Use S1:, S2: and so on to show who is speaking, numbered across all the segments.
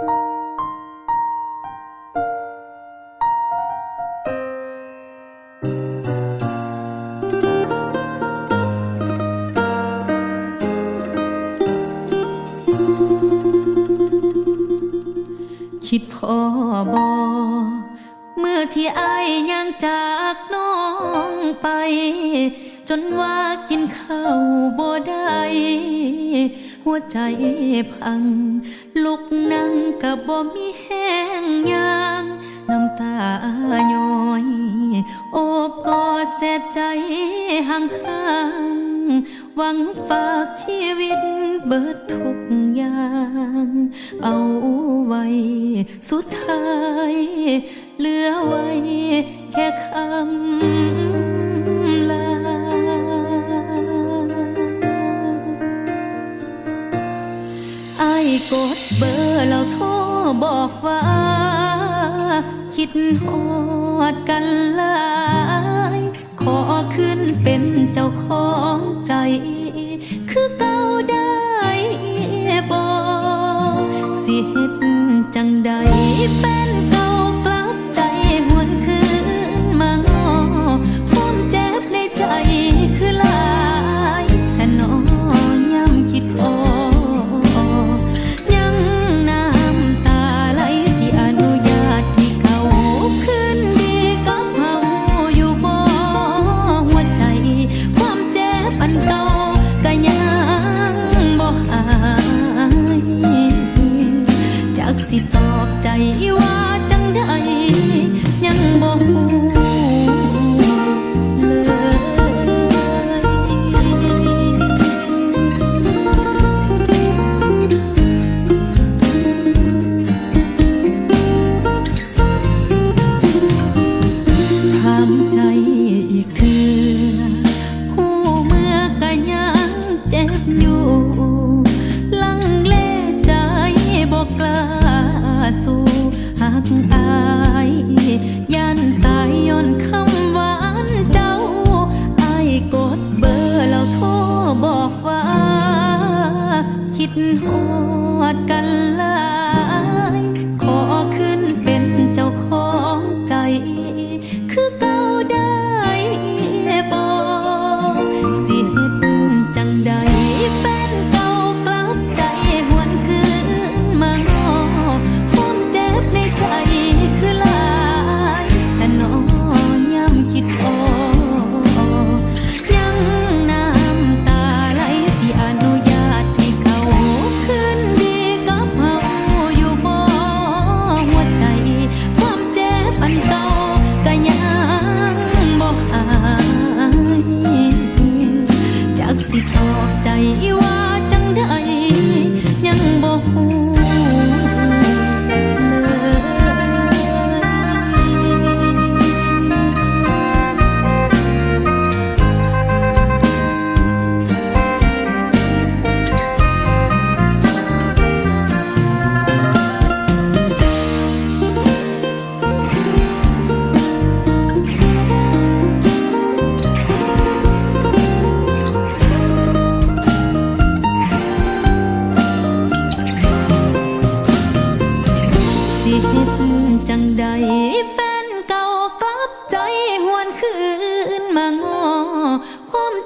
S1: คิดพ่อบอเมื่อที่ไอ้ยังจากน้องไป จนว่ากินข้าวบ่ได้ หัวใจพัง ลุกนั่งกับบ่มีแห้งยางน้ำตาย้อยโอบกอดแสดใจห่างๆหวังฝากชีวิตเบิดทุกอย่าง เอาไว้ สุดท้าย เหลือไว้แค่คำ กดเบอร์แล้วโทรบอกว่า คิดหอดกันลาย ขอขึ้นเป็นเจ้าของใจ คือกัน காட்கல்லா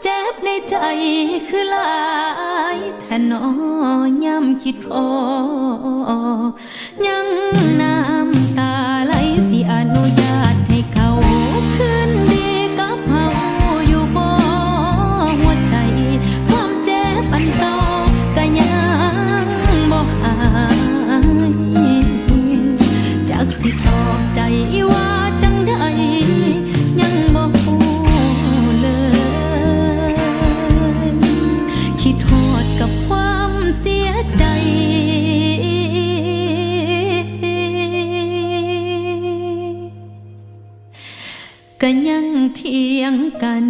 S1: เจ็บในใจคือหลายแทนนอย่ำคิดพอยังนา ก็ยังเทียงกัน